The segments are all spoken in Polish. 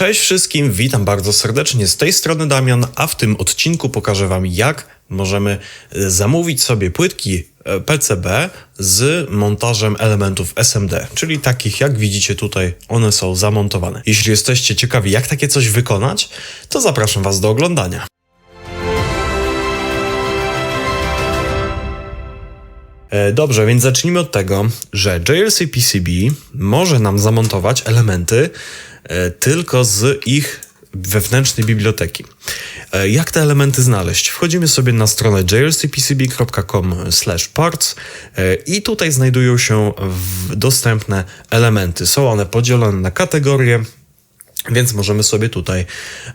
Cześć wszystkim, witam bardzo serdecznie. Z tej strony Damian, a w tym odcinku pokażę Wam, jak możemy e, zamówić sobie płytki e, PCB z montażem elementów SMD, czyli takich jak widzicie tutaj, one są zamontowane. Jeśli jesteście ciekawi, jak takie coś wykonać, to zapraszam Was do oglądania. Dobrze, więc zacznijmy od tego, że JLC PCB może nam zamontować elementy e, tylko z ich wewnętrznej biblioteki. E, Jak te elementy znaleźć? Wchodzimy sobie na stronę jlcpcb.com/parts e, i tutaj znajdują się dostępne elementy. Są one podzielone na kategorie, więc możemy sobie tutaj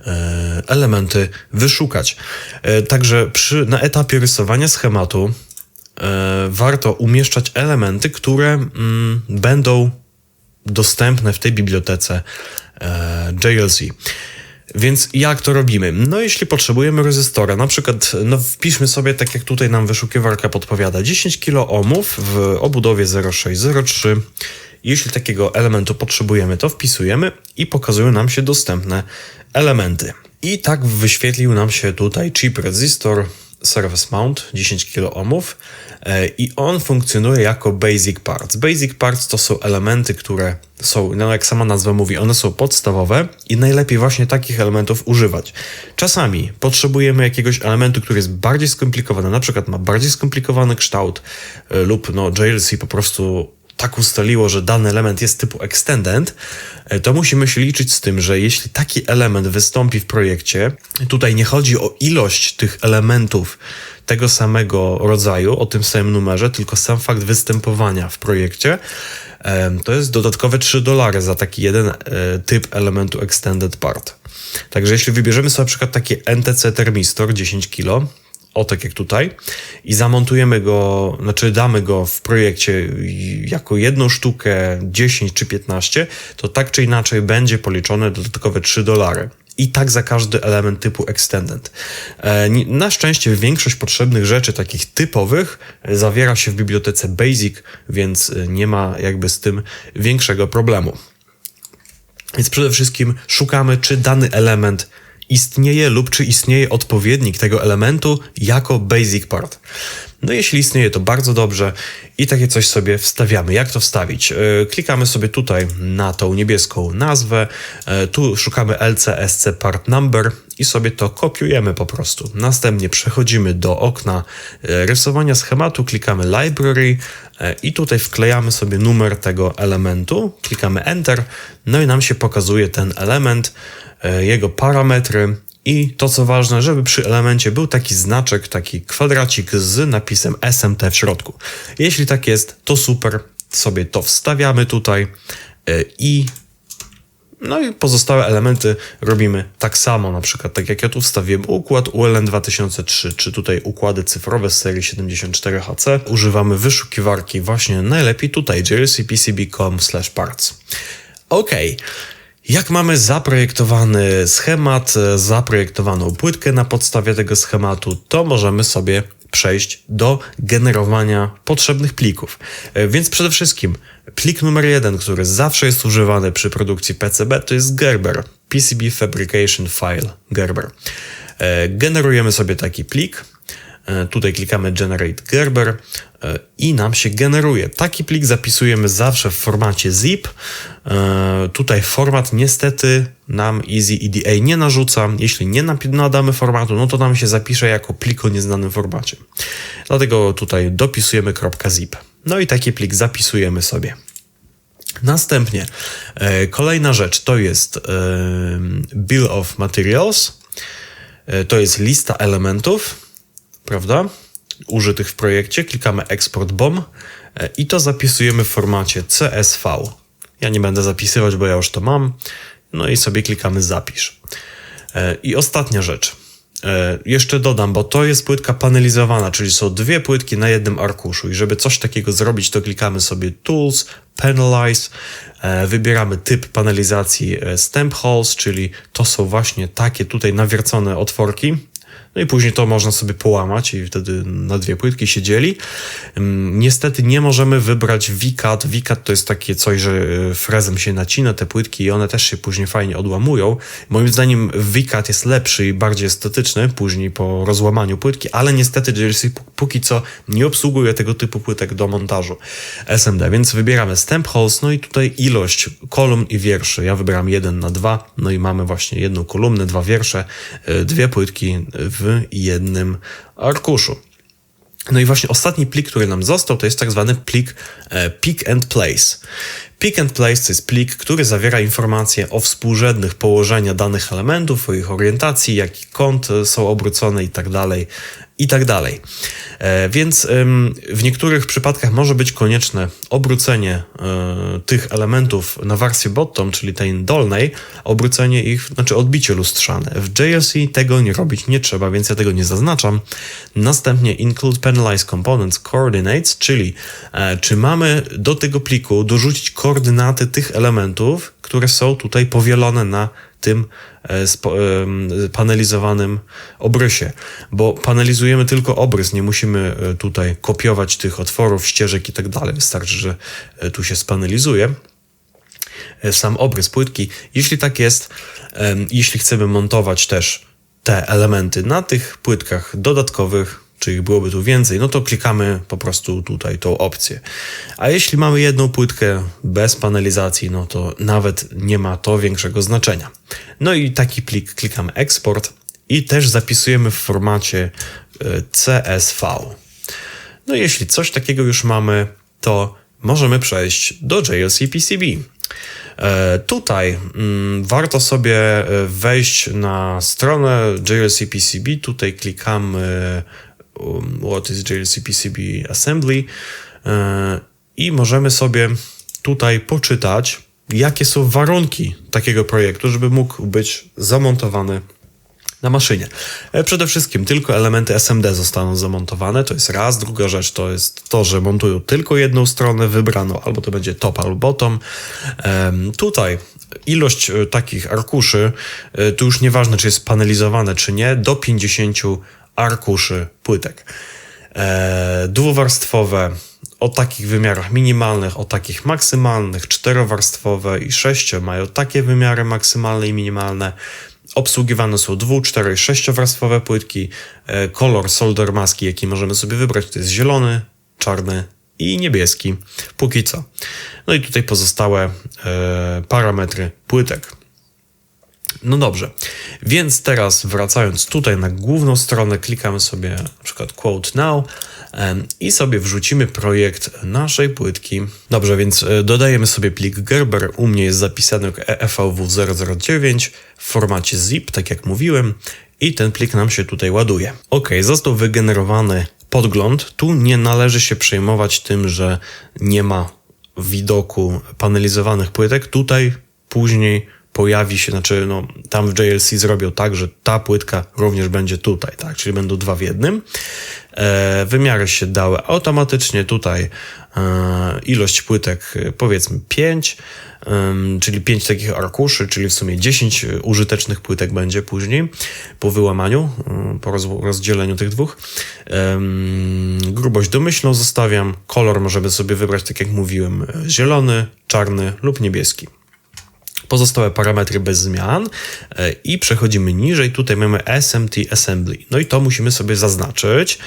e, elementy wyszukać. E, także przy, na etapie rysowania schematu e, warto umieszczać elementy, które mm, będą dostępne w tej bibliotece e, JLC. Więc jak to robimy? No jeśli potrzebujemy rezystora, na przykład no wpiszmy sobie, tak jak tutaj nam wyszukiwarka podpowiada, 10 kilo ohmów w obudowie 0603. Jeśli takiego elementu potrzebujemy, to wpisujemy i pokazują nam się dostępne elementy. I tak wyświetlił nam się tutaj chip resistor Service Mount 10 kilo ohmów e, i on funkcjonuje jako basic parts. Basic parts to są elementy, które są, no jak sama nazwa mówi, one są podstawowe i najlepiej właśnie takich elementów używać. Czasami potrzebujemy jakiegoś elementu, który jest bardziej skomplikowany, na przykład ma bardziej skomplikowany kształt e, lub no JLC po prostu tak ustaliło, że dany element jest typu extended, e, to musimy się liczyć z tym, że jeśli taki element wystąpi w projekcie, tutaj nie chodzi o ilość tych elementów tego samego rodzaju, o tym samym numerze, tylko sam fakt występowania w projekcie, em, to jest dodatkowe 3 dolary za taki jeden e, typ elementu extended part. Także jeśli wybierzemy sobie na przykład taki NTC termistor 10 kg, o tak jak tutaj, i zamontujemy go, znaczy damy go w projekcie jako jedną sztukę 10 czy 15, to tak czy inaczej będzie policzone dodatkowe 3 dolary. I tak za każdy element typu extended. E, Na szczęście większość potrzebnych rzeczy takich typowych zawiera się w bibliotece Basic, więc e, nie ma jakby z tym większego problemu. Więc przede wszystkim szukamy, czy dany element istnieje lub czy istnieje odpowiednik tego elementu jako basic part. No jeśli istnieje, to bardzo dobrze i takie coś sobie wstawiamy. Jak to wstawić? E, Klikamy sobie tutaj na tą niebieską nazwę, e, tu szukamy LCSC part number i sobie to kopiujemy po prostu. Następnie przechodzimy do okna e, rysowania schematu, klikamy library i tutaj wklejamy sobie numer tego elementu, klikamy enter, no i nam się pokazuje ten element, e, jego parametry. I to co ważne, żeby przy elemencie był taki znaczek, taki kwadracik z napisem SMT w środku. Jeśli tak jest, to super, sobie to wstawiamy tutaj e, i no i pozostałe elementy robimy tak samo, na przykład tak jak ja tu wstawiłem układ ULN 2003, czy tutaj układy cyfrowe z serii 74HC. Używamy wyszukiwarki właśnie najlepiej tutaj jlcpcb.com parts. Ok, jak mamy zaprojektowany schemat, zaprojektowaną płytkę na podstawie tego schematu, to możemy sobie przejść do generowania potrzebnych plików. E, Więc przede wszystkim plik numer jeden, który zawsze jest używany przy produkcji PCB, to jest Gerber. PCB Fabrication File Gerber. E, Generujemy sobie taki plik. E, Tutaj klikamy Generate Gerber e, i nam się generuje. Taki plik zapisujemy zawsze w formacie zip. E, Tutaj format niestety nam Easy EDA nie narzuca. Jeśli nie nadamy formatu, no to nam się zapisze jako plik o nieznanym formacie. Dlatego tutaj dopisujemy .zip. No i taki plik zapisujemy sobie. Następnie kolejna rzecz to jest Bill of Materials. To jest lista elementów, prawda? Użytych w projekcie. Klikamy Export BOM e, i to zapisujemy w formacie CSV. Ja nie będę zapisywać, bo ja już to mam. No i sobie klikamy Zapisz. E, I ostatnia rzecz. E, Jeszcze dodam, bo to jest płytka panelizowana, czyli są dwie płytki na jednym arkuszu. I żeby coś takiego zrobić, to klikamy sobie Tools, Panelize, wybieramy typ panelizacji Stamp Holes, czyli to są właśnie takie tutaj nawiercone otworki No i później to można sobie połamać i wtedy na dwie płytki się dzieli. Mm, Niestety nie możemy wybrać VCAT. VCAT to jest takie coś, że e, frezem się nacina te płytki i one też się później fajnie odłamują. Moim zdaniem VCAT jest lepszy i bardziej estetyczny później po rozłamaniu płytki, ale niestety JLC póki co nie obsługuje tego typu płytek do montażu SMD, więc wybieramy stamp holes, no i tutaj ilość kolumn i wierszy. Ja wybieram jeden na dwa, no i mamy właśnie jedną kolumnę, dwa wiersze, e, dwie płytki w jednym arkuszu. No i właśnie ostatni plik, który nam został, to jest tak zwany plik e, pick and place. Pick and place to jest plik, który zawiera informacje o współrzędnych położenia danych elementów, o ich orientacji, jaki kąt są obrócone i tak dalej, i tak dalej. E, więc w niektórych przypadkach może być konieczne obrócenie e, tych elementów na wersję bottom, czyli tej dolnej, obrócenie ich, znaczy odbicie lustrzane. W JLC tego nie robić nie trzeba, więc ja tego nie zaznaczam. Następnie include penalize components coordinates, czyli e, czy mamy do tego pliku dorzucić koordynaty tych elementów, które są tutaj powielone na tym panelizowanym obrysie, bo panelizujemy tylko obrys, nie musimy e, tutaj kopiować tych otworów, ścieżek i tak dalej. Wystarczy, że e, tu się spanelizuje e, sam obrys płytki. Jeśli tak jest, jeśli chcemy montować też te elementy na tych płytkach dodatkowych, czy ich byłoby tu więcej, no to klikamy po prostu tutaj tą opcję. A jeśli mamy jedną płytkę bez panelizacji, no to nawet nie ma to większego znaczenia. No i taki plik klikamy export i też zapisujemy w formacie e, CSV. No jeśli coś takiego już mamy, to możemy przejść do JLC PCB. E, tutaj mm, warto sobie e, wejść na stronę JLC PCB. Tutaj klikamy what is JLC-PCB Assembly e, i możemy sobie tutaj poczytać, jakie są warunki takiego projektu, żeby mógł być zamontowany na maszynie. E, przede wszystkim tylko elementy SMD zostaną zamontowane, to jest raz. Druga rzecz to jest to, że montują tylko jedną stronę wybraną, albo to będzie top albo bottom. Tutaj ilość e, takich arkuszy, tu już nieważne, czy jest panelizowane, czy nie, do 50 arkuszy płytek. E, dwuwarstwowe o takich wymiarach minimalnych, o takich maksymalnych, czterowarstwowe i sześcio mają takie wymiary maksymalne i minimalne. Obsługiwane są dwu, cztery i sześciowarstwowe płytki. E, kolor solder maski, jaki możemy sobie wybrać, to jest zielony, czarny i niebieski. Póki co. No i tutaj pozostałe e, parametry płytek. No dobrze, więc teraz wracając tutaj na główną stronę, klikamy sobie na przykład Quote Now i sobie wrzucimy projekt naszej płytki. Dobrze, więc e, dodajemy sobie plik Gerber. U mnie jest zapisany jak EVW009 w formacie zip, tak jak mówiłem, i ten plik nam się tutaj ładuje. Ok, został wygenerowany podgląd. Tu nie należy się przejmować tym, że nie ma widoku panelizowanych płytek. Tutaj później pojawi się, znaczy no, tam w JLC zrobią tak, że ta płytka również będzie tutaj, tak, czyli będą dwa w jednym. E, wymiary się dały automatycznie tutaj, e, ilość płytek powiedzmy 5, e, czyli 5 takich arkuszy, czyli w sumie 10 użytecznych płytek będzie później po wyłamaniu, e, po roz, rozdzieleniu tych dwóch. E, grubość domyślną zostawiam, kolor możemy sobie wybrać, tak jak mówiłem, zielony, czarny lub niebieski pozostałe parametry bez zmian e, i przechodzimy niżej. Tutaj mamy SMT Assembly. No i to musimy sobie zaznaczyć.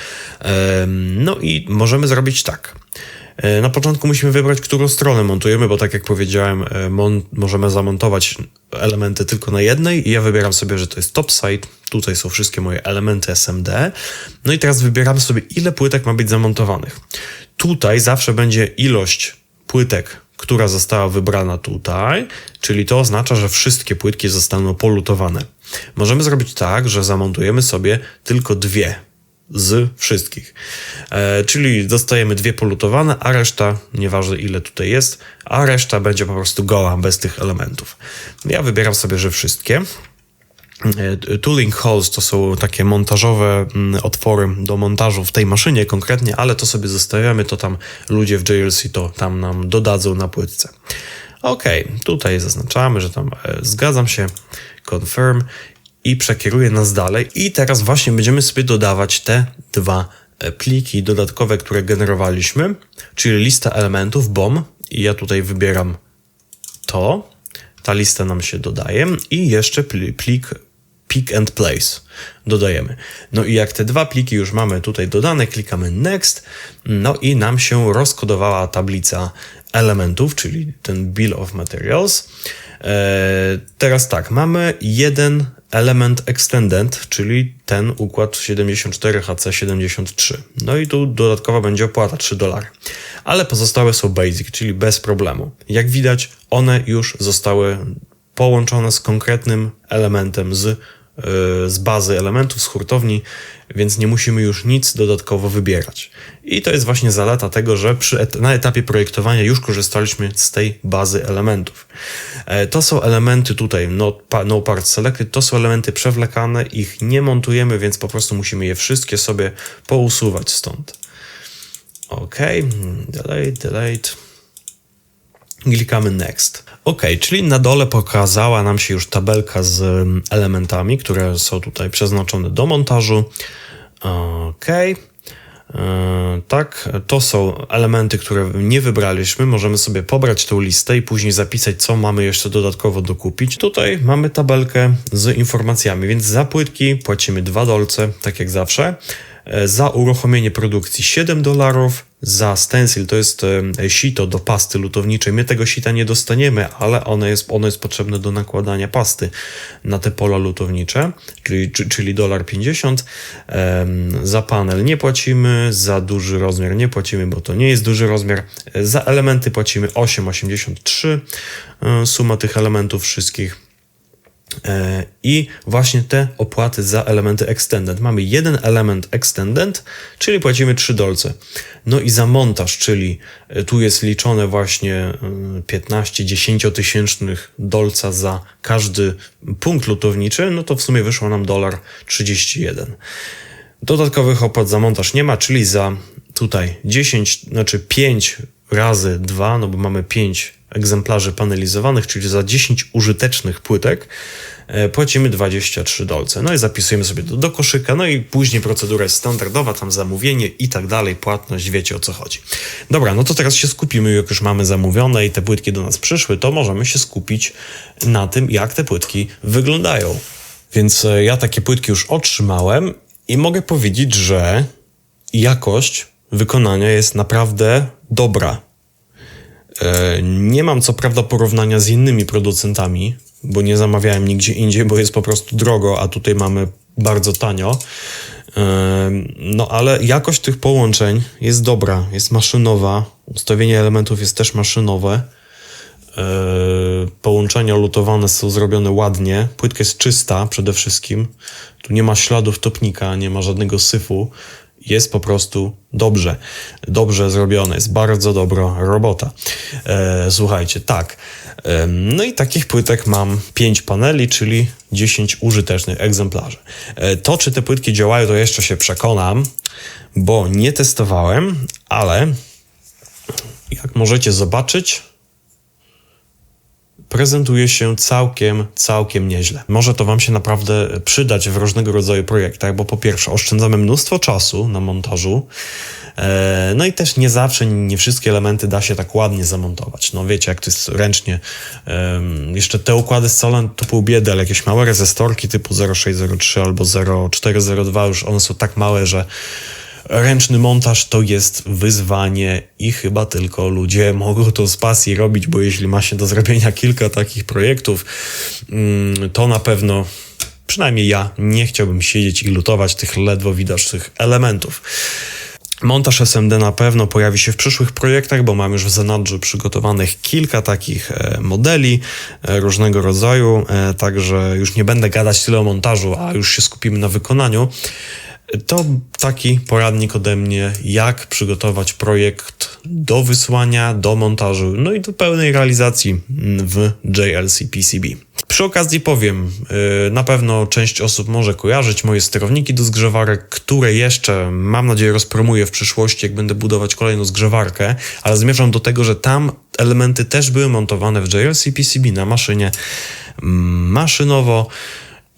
No i możemy zrobić tak. E, na początku musimy wybrać, którą stronę montujemy, bo tak jak powiedziałem, e, możemy zamontować elementy tylko na jednej i ja wybieram sobie, że to jest topside. Tutaj są wszystkie moje elementy SMD. No i teraz wybieramy sobie, ile płytek ma być zamontowanych. Tutaj zawsze będzie ilość płytek która została wybrana tutaj, czyli to oznacza, że wszystkie płytki zostaną polutowane. Możemy zrobić tak, że zamontujemy sobie tylko dwie z wszystkich. E, czyli dostajemy dwie polutowane, a reszta, nieważne ile tutaj jest, a reszta będzie po prostu goła, bez tych elementów. Ja wybieram sobie, że wszystkie. E, tooling holes to są takie montażowe mm, otwory do montażu w tej maszynie konkretnie, ale to sobie zostawiamy, to tam ludzie w JLC to tam nam dodadzą na płytce. Ok, tutaj zaznaczamy, że tam e, zgadzam się, confirm i przekieruje nas dalej. I teraz właśnie będziemy sobie dodawać te dwa e, pliki dodatkowe, które generowaliśmy, czyli lista elementów BOM. I ja tutaj wybieram to. Ta lista nam się dodaje i jeszcze plik pick and place dodajemy. No i jak te dwa pliki już mamy tutaj dodane, klikamy next, no i nam się rozkodowała tablica elementów, czyli ten bill of materials. Eee, teraz tak, mamy jeden element extended, czyli ten układ 74HC73. No i tu dodatkowa będzie opłata 3 dolary. Ale pozostałe są basic, czyli bez problemu. Jak widać, one już zostały połączone z konkretnym elementem z z bazy elementów, z hurtowni, więc nie musimy już nic dodatkowo wybierać. I to jest właśnie zaleta tego, że przy na etapie projektowania już korzystaliśmy z tej bazy elementów. E, to są elementy tutaj, no, no part selected, to są elementy przewlekane, ich nie montujemy, więc po prostu musimy je wszystkie sobie pousuwać stąd. OK, delete, delete. Klikamy Next. OK, czyli na dole pokazała nam się już tabelka z mm, elementami, które są tutaj przeznaczone do montażu. OK. E, tak, to są elementy, które nie wybraliśmy. Możemy sobie pobrać tę listę i później zapisać, co mamy jeszcze dodatkowo dokupić. Tutaj mamy tabelkę z informacjami, więc za płytki płacimy 2 dolce, tak jak zawsze. E, za uruchomienie produkcji 7 dolarów, za stencil to jest e, sito do pasty lutowniczej. My tego sita nie dostaniemy, ale ono jest, ono jest potrzebne do nakładania pasty na te pola lutownicze, czyli, czyli dolar 50. Za panel nie płacimy, za duży rozmiar nie płacimy, bo to nie jest duży rozmiar. E, za elementy płacimy 8,83. Suma tych elementów wszystkich I właśnie te opłaty za elementy extended. Mamy jeden element extended, czyli płacimy 3 dolce. No i za montaż, czyli e, tu jest liczone właśnie 15-10 e, tysięcznych dolca za każdy punkt lutowniczy, no to w sumie wyszło nam dolar 31. Dodatkowych opłat za montaż nie ma, czyli za tutaj 10, znaczy 5 razy 2, no bo mamy 5 egzemplarzy panelizowanych, czyli za 10 użytecznych płytek e, płacimy 23 dolce. No i zapisujemy sobie to do koszyka, no i później procedura jest standardowa, tam zamówienie i tak dalej, płatność, wiecie o co chodzi. Dobra, no to teraz się skupimy, jak już mamy zamówione i te płytki do nas przyszły, to możemy się skupić na tym, jak te płytki wyglądają. Więc e, ja takie płytki już otrzymałem i mogę powiedzieć, że jakość wykonania jest naprawdę dobra. E, nie mam co prawda porównania z innymi producentami, bo nie zamawiałem nigdzie indziej, bo jest po prostu drogo, a tutaj mamy bardzo tanio. E, no ale jakość tych połączeń jest dobra, jest maszynowa. Ustawienie elementów jest też maszynowe. E, połączenia lutowane są zrobione ładnie. Płytka jest czysta przede wszystkim. Tu nie ma śladów topnika, nie ma żadnego syfu jest po prostu dobrze, dobrze zrobione, jest bardzo dobra robota. E, słuchajcie, tak. E, no i takich płytek mam 5 paneli, czyli 10 użytecznych egzemplarzy. E, to, czy te płytki działają, to jeszcze się przekonam, bo nie testowałem, ale jak możecie zobaczyć, prezentuje się całkiem, całkiem nieźle. Może to Wam się naprawdę przydać w różnego rodzaju projektach, bo po pierwsze oszczędzamy mnóstwo czasu na montażu, e, no i też nie zawsze, nie wszystkie elementy da się tak ładnie zamontować. No wiecie, jak to jest ręcznie. Jeszcze te układy z to pół biedy, ale jakieś małe rezystorki typu 0603 albo 0402 już one są tak małe, że ręczny montaż to jest wyzwanie i chyba tylko ludzie mogą to z pasji robić, bo jeśli ma się do zrobienia kilka takich projektów, mm, to na pewno przynajmniej ja nie chciałbym siedzieć i lutować tych ledwo widocznych elementów. Montaż SMD na pewno pojawi się w przyszłych projektach, bo mam już w zanadrzu przygotowanych kilka takich e, modeli e, różnego rodzaju, e, także już nie będę gadać tyle o montażu, a już się skupimy na wykonaniu. To taki poradnik ode mnie, jak przygotować projekt do wysłania, do montażu, no i do pełnej realizacji w JLC PCB. Przy okazji powiem, y, na pewno część osób może kojarzyć moje sterowniki do zgrzewarek, które jeszcze, mam nadzieję, rozpromuję w przyszłości, jak będę budować kolejną zgrzewarkę, ale zmierzam do tego, że tam elementy też były montowane w JLC PCB na maszynie mm, maszynowo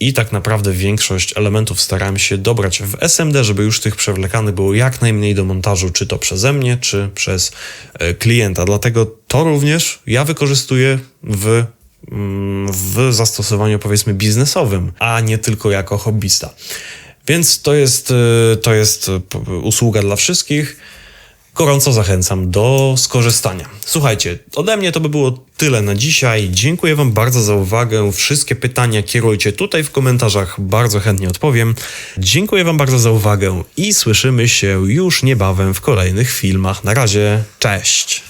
i tak naprawdę większość elementów starałem się dobrać w SMD, żeby już tych przewlekanych było jak najmniej do montażu, czy to przeze mnie, czy przez e, klienta. Dlatego to również ja wykorzystuję w mm, w zastosowaniu powiedzmy biznesowym, a nie tylko jako hobbysta. Więc to jest, e, to jest e, usługa dla wszystkich. Gorąco zachęcam do skorzystania. Słuchajcie, ode mnie to by było tyle na dzisiaj. Dziękuję Wam bardzo za uwagę. Wszystkie pytania kierujcie tutaj w komentarzach, bardzo chętnie odpowiem. Dziękuję Wam bardzo za uwagę i słyszymy się już niebawem w kolejnych filmach. Na razie, cześć!